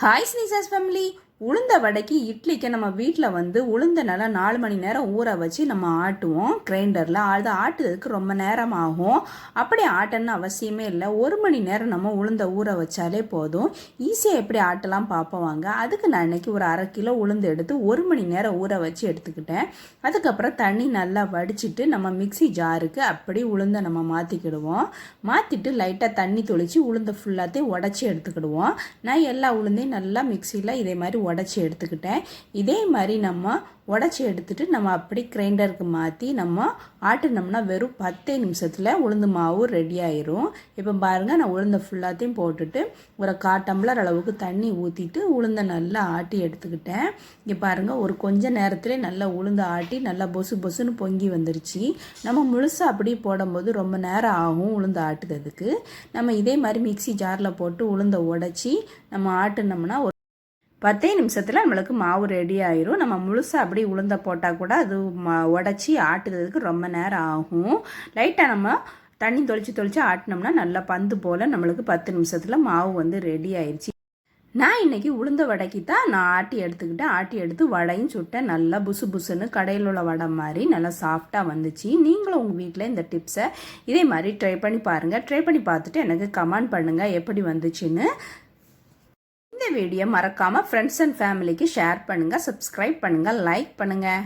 Hi Sneezers family, உளுந்த வடைக்கு இட்லிக்கு நம்ம வீட்டில் வந்து உளுந்த நல்லா நாலு மணி நேரம் ஊற வச்சு நம்ம ஆட்டுவோம். கிரைண்டரில் அது ஆட்டுறதுக்கு ரொம்ப நேரம் ஆகும். அப்படி ஆட்டணும்னு அவசியமே இல்லை. ஒரு மணி நேரம் நம்ம உளுந்த ஊற வச்சாலே போதும். ஈஸியாக எப்படி ஆட்டலாம் பார்ப்போவாங்க அதுக்கு நான் இன்றைக்கி ஒரு அரை கிலோ உளுந்து எடுத்து ஒரு மணி நேரம் ஊற வச்சு எடுத்துக்கிட்டேன். அதுக்கப்புறம் தண்ணி நல்லா வடிச்சிட்டு நம்ம மிக்ஸி ஜாருக்கு அப்படி உளுந்த நம்ம மாற்றிக்கிடுவோம் மாற்றிட்டு லைட்டாக தண்ணி தொளித்து உளுந்த ஃபுல்லாத்தையும் உடச்சி எடுத்துக்கிடுவோம். நான் எல்லா உளுந்தையும் நல்லா மிக்சியில் இதே மாதிரி உடச்சி எடுத்துக்கிட்டேன். இதே மாதிரி நம்ம உடச்சி எடுத்துட்டு நம்ம அப்படி கிரைண்டருக்கு மாற்றி நம்ம ஆட்டினோம்னா வெறும் பத்தே நிமிஷத்தில் உளுந்து மாவு ரெடி ஆயிரும். இப்போ பாருங்கள் நான் உளுந்தை ஃபுல்லாத்தையும் போட்டுட்டு ஒரு கா டம்ளர் அளவுக்கு தண்ணி ஊற்றிட்டு உளுந்தை நல்லா ஆட்டி எடுத்துக்கிட்டேன். இங்கே பாருங்கள் ஒரு கொஞ்ச நேரத்தில் நல்லா உளுந்து ஆட்டி நல்லா பொசு பொசுன்னு பொங்கி வந்துருச்சு. நம்ம முழுசாக அப்படியே போடும்போது ரொம்ப நேரம் ஆகும் உளுந்து ஆட்டுறதுக்கு. நம்ம இதே மாதிரி மிக்ஸி ஜாரில் போட்டு உளுந்தை உடச்சி நம்ம ஆட்டினோம்னா ஒரு பத்தே நிமிஷத்தில் நம்மளுக்கு மாவு ரெடி ஆயிரும். நம்ம முழுசாக அப்படி உளுந்த போட்டால் கூட அது ம உடச்சி ஆட்டுறதுக்கு ரொம்ப நேரம் ஆகும். லைட்டாக நம்ம தண்ணி தொளிச்சு தொளிச்சு ஆட்டினோம்னா நல்லா பந்து போல் நம்மளுக்கு பத்து நிமிஷத்தில் மாவு வந்து ரெடி ஆயிடுச்சு நான் இன்னைக்கு உளுந்த வடைக்கு தான் நான் ஆட்டி எடுத்துக்கிட்டேன். ஆட்டி எடுத்து வடையும் சுட்டேன். நல்லா புசு புசுன்னு கடையில் உள்ள வடை மாதிரி நல்லா சாஃப்டாக வந்துச்சு. நீங்களும் உங்கள் வீட்டில் இந்த டிப்ஸை இதே மாதிரி ட்ரை பண்ணி பாருங்கள் ட்ரை பண்ணி பார்த்துட்டு எனக்கு கமெண்ட் பண்ணுங்கள் எப்படி வந்துச்சுன்னு இந்த வீடியோ மறக்காமல் ஃப்ரெண்ட்ஸ் அண்ட் ஃபேமிலிக்கு ஷேர் பண்ணுங்கள் சப்ஸ்கிரைப் பண்ணுங்கள் லைக் பண்ணுங்கள்